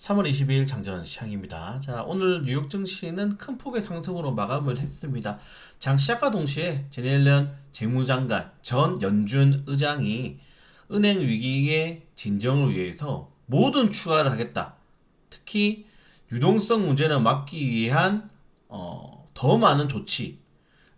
3월 22일 장전 시향입니다. 자, 오늘 뉴욕 증시는 큰 폭의 상승으로 마감을 했습니다. 장 시작과 동시에 제넬런 재무장관 전 연준 의장이 은행 위기의 진정을 위해서 모든 추가를 하겠다. 특히 유동성 문제를 막기 위한 어, 더 많은 조치,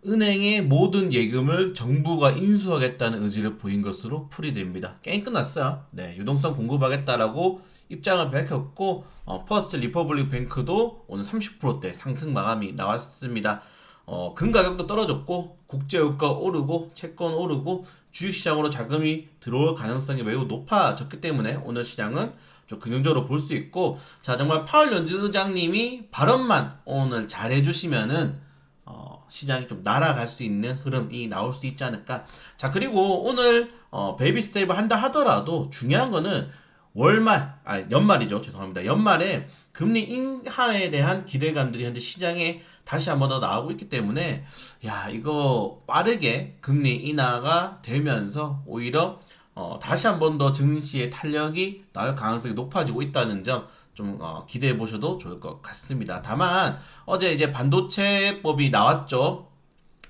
은행의 모든 예금을 정부가 인수하겠다는 의지를 보인 것으로 풀이됩니다. 게임 끝났어요. 네, 유동성 공급하겠다라고 입장을 밝혔고 어, 퍼스트 리퍼블릭 뱅크도 오늘 30%대 상승 마감이 나왔습니다. 어, 금 가격도 떨어졌고 국제유가 오르고 채권 오르고 주식시장으로 자금이 들어올 가능성이 매우 높아졌기 때문에 오늘 시장은 좀 긍정적으로 볼 수 있고 자 정말 파월 연준 의장님이 발언만 오늘 잘해주시면은 어, 시장이 좀 날아갈 수 있는 흐름이 나올 수 있지 않을까. 자, 그리고 오늘 어, 베이비 세이브 한다 하더라도 중요한 거는 월말, 아 연말이죠. 죄송합니다. 연말에 금리 인하에 대한 기대감들이 현재 시장에 다시 한 번 더 나오고 있기 때문에 야, 이거 빠르게 금리 인하가 되면서 오히려 어, 다시 한 번 더 증시의 탄력이 나올 가능성이 높아지고 있다는 점 좀 어, 기대해 보셔도 좋을 것 같습니다. 다만 어제 이제 반도체법이 나왔죠.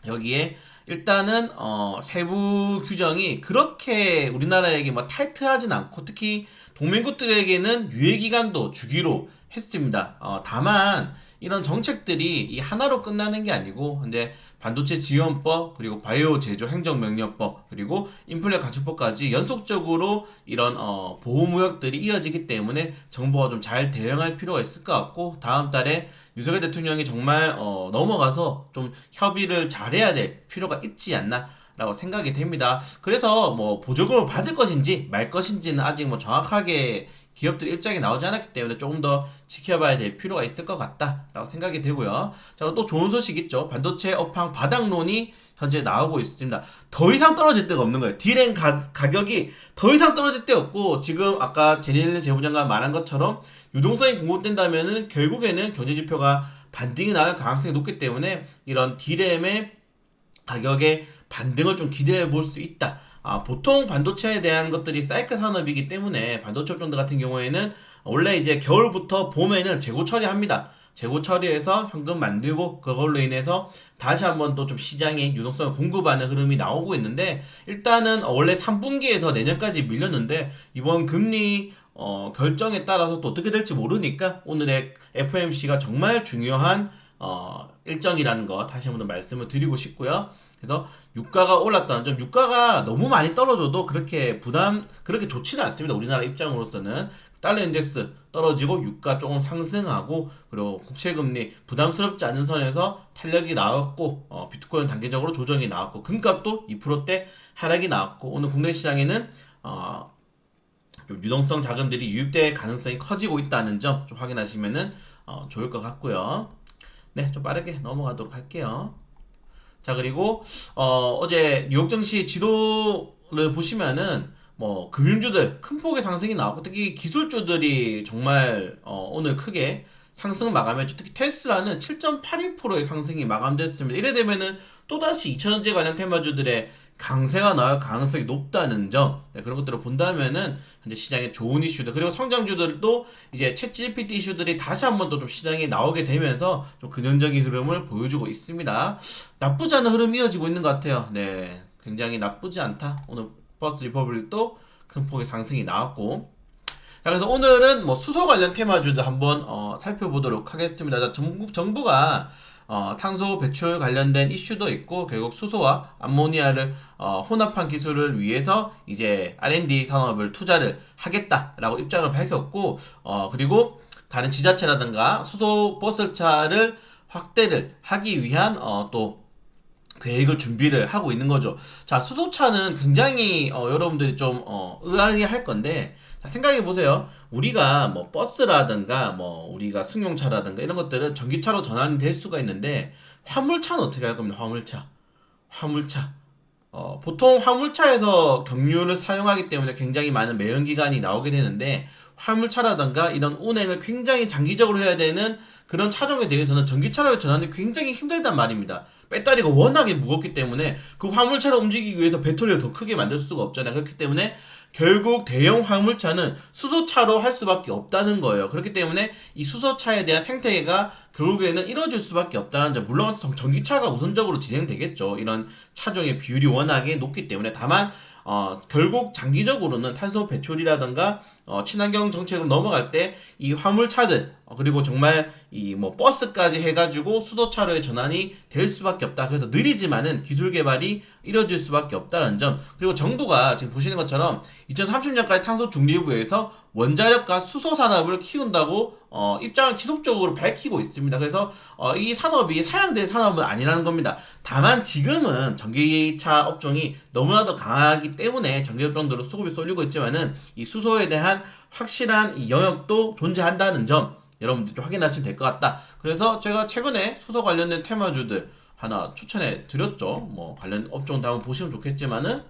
여기에 일단은 어, 세부 규정이 그렇게 우리나라에게 뭐 타이트하진 않고 특히 동맹국들에게는 유예 기간도 주기로 했습니다. 어, 다만 이런 정책들이 이 하나로 끝나는 게 아니고 근데 반도체 지원법 그리고 바이오 제조 행정명령법 그리고 인플레 가축법까지 연속적으로 이런 어, 보호무역들이 이어지기 때문에 정부가 좀 잘 대응할 필요가 있을 것 같고 다음 달에 윤석열 대통령이 정말 어, 넘어가서 좀 협의를 잘해야 될 필요가 있지 않나. 라고 생각이 됩니다. 그래서 뭐 보조금을 받을 것인지 말 것인지는 아직 뭐 정확하게 기업들 입장이 나오지 않았기 때문에 조금 더 지켜봐야 될 필요가 있을 것 같다라고 생각이 되고요. 자, 또 좋은 소식 있죠. 반도체 업황 바닥론이 현재 나오고 있습니다. 더 이상 떨어질 데가 없는 거예요. 디램 가, 가격이 더 이상 떨어질 데 없고 지금 아까 제니엘 재무장관 말한 것처럼 유동성이 공급된다면은 결국에는 경제 지표가 반등이 나올 가능성이 높기 때문에 이런 디램의 가격의 반등을 좀 기대해 볼 수 있다. 아, 보통 반도체에 대한 것들이 사이클 산업이기 때문에 반도체 업종들 같은 경우에는 원래 이제 겨울부터 봄에는 재고 처리합니다. 재고 처리해서 현금 만들고 그걸로 인해서 다시 한번 또 좀 시장에 유동성을 공급하는 흐름이 나오고 있는데 일단은 원래 3분기에서 내년까지 밀렸는데 이번 금리 어, 결정에 따라서 또 어떻게 될지 모르니까 오늘의 FMC가 정말 중요한 어, 일정이라는 거 다시 한번 말씀을 드리고 싶고요. 그래서 유가가 올랐다는 점, 유가가 너무 많이 떨어져도 그렇게 부담, 그렇게 좋지는 않습니다. 우리나라 입장으로서는. 달러 인덱스 떨어지고 유가 조금 상승하고 그리고 국채 금리 부담스럽지 않은 선에서 탄력이 나왔고 어, 비트코인 단계적으로 조정이 나왔고 금값도 2%대 하락이 나왔고 오늘 국내 시장에는 어, 좀 유동성 자금들이 유입될 가능성이 커지고 있다는 점 좀 확인하시면은 어, 좋을 것 같고요. 네, 좀 빠르게 넘어가도록 할게요. 자 그리고 어, 어제 뉴욕 증시 지도를 보시면은 뭐 금융주들 큰 폭의 상승이 나왔고 특히 기술주들이 정말 어, 오늘 크게 상승 마감했죠. 특히 테슬라는 7.82%의 상승이 마감됐습니다. 이래 되면은 또다시 2차전지 관련 테마주들의 강세가 나올 가능성이 높다는 점 네, 그런 것들을 본다면은 현재 시장에 좋은 이슈들 그리고 성장주들도 이제 챗 GPT 이슈들이 다시 한 번 더 좀 시장에 나오게 되면서 좀 근현적인 흐름을 보여주고 있습니다. 나쁘지 않은 흐름이 이어지고 있는 것 같아요. 네, 굉장히 나쁘지 않다. 오늘 버스 리퍼블릭도 큰 폭의 상승이 나왔고 자, 그래서 오늘은 뭐 수소 관련 테마주들 한번 어, 살펴보도록 하겠습니다. 자, 정부, 정부가 어, 탄소 배출 관련된 이슈도 있고 결국 수소와 암모니아를 어, 혼합한 기술을 위해서 이제 R&D 산업을 투자를 하겠다라고 입장을 밝혔고 어, 그리고 다른 지자체라든가 수소 버스차를 확대를 하기 위한 어, 또 계획을 준비를 하고 있는 거죠. 자, 수소차는 굉장히 어, 여러분들이 좀 어, 의아해 할 건데 자, 생각해 보세요. 우리가 뭐 버스라든가 뭐 우리가 승용차라든가 이런 것들은 전기차로 전환이 될 수가 있는데 화물차는 어떻게 할 겁니까? 화물차. 화물차. 어, 보통 화물차에서 경유를 사용하기 때문에 굉장히 많은 매연 기간이 나오게 되는데 화물차라든가 이런 운행을 굉장히 장기적으로 해야 되는 그런 차종에 대해서는 전기차로 전환이 굉장히 힘들단 말입니다. 배터리가 워낙에 무겁기 때문에 그 화물차를 움직이기 위해서 배터리를 더 크게 만들 수가 없잖아요. 그렇기 때문에 결국 대형 화물차는 수소차로 할 수밖에 없다는 거예요. 그렇기 때문에 이 수소차에 대한 생태계가 결국에는 이루어질 수밖에 없다는 점. 물론 전- 전기차가 우선적으로 진행되겠죠. 이런 차종의 비율이 워낙에 높기 때문에 다만 어, 결국 장기적으로는 탄소 배출이라든가 어, 친환경 정책으로 넘어갈 때 이 화물차들 어, 그리고 정말 이 뭐 버스까지 해가지고 수소차로의 전환이 될 수밖에 없다. 그래서 느리지만은 기술 개발이 이뤄질 수밖에 없다는 점. 그리고 정부가 지금 보시는 것처럼 2030년까지 탄소 중립부에서 원자력과 수소 산업을 키운다고 어, 입장을 지속적으로 밝히고 있습니다. 그래서 어, 이 산업이 사양될 산업은 아니라는 겁니다. 다만 지금은 전기차 업종이 너무나도 강하기 때문에 전기 업종들로 수급이 쏠리고 있지만은 이 수소에 대한 확실한 이 영역도 존재한다는 점 여러분들 좀 확인하시면 될 것 같다. 그래서 제가 최근에 수소 관련된 테마주들 하나 추천해 드렸죠. 뭐 관련 업종도 한번 보시면 좋겠지만은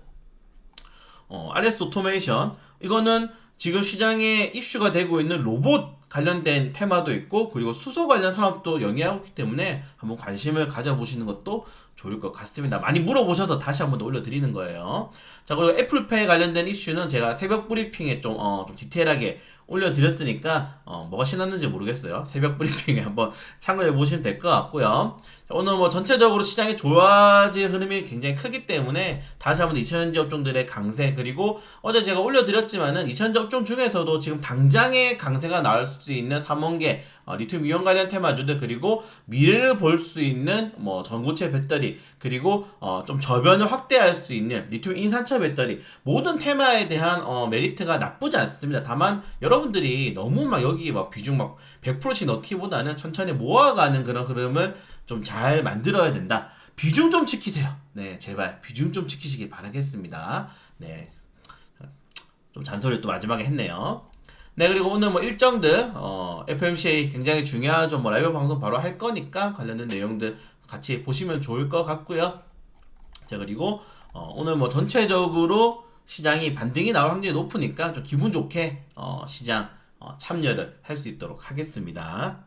어, RS 오토메이션 이거는 지금 시장에 이슈가 되고 있는 로봇 관련된 테마도 있고 그리고 수소 관련 산업도 영위하고 있기 때문에 한번 관심을 가져보시는 것도 좋을 것 같습니다. 많이 물어보셔서 다시 한 번 더 올려드리는 거예요. 자 그리고 애플페이 관련된 이슈는 제가 새벽 브리핑에 좀, 어, 좀 디테일하게 올려드렸으니까 어, 뭐가 신났는지 모르겠어요. 새벽 브리핑에 한번 참고해 보시면 될 것 같고요. 자, 오늘 뭐 전체적으로 시장이 좋아질 흐름이 굉장히 크기 때문에 다시 한번 2차전지 업종들의 강세 그리고 어제 제가 올려드렸지만은 2차전지 업종 중에서도 지금 당장의 강세가 나올 수 있는 삼원계 어, 리튬 이온 관련 테마주들 그리고 미래를 볼 수 있는 뭐 전고체 배터리 그리고 어, 좀 저변을 확대할 수 있는 리튬 인산철 배터리 모든 테마에 대한 어, 메리트가 나쁘지 않습니다. 다만 여러분들이 너무 막 여기 막 비중 막 100%씩 넣기보다는 천천히 모아가는 그런 흐름을 좀 잘 만들어야 된다. 비중 좀 지키세요. 네, 제발 비중 좀 지키시길 바라겠습니다. 네, 좀 잔소리 또 마지막에 했네요. 네 그리고 오늘 뭐 일정들 어, FMCA 굉장히 중요하죠. 뭐 라이브 방송 바로 할 거니까 관련된 내용들 같이 보시면 좋을 것 같고요. 자 그리고 어, 오늘 뭐 전체적으로 시장이 반등이 나올 확률이 높으니까 좀 기분 좋게 어, 시장 어, 참여를 할 수 있도록 하겠습니다.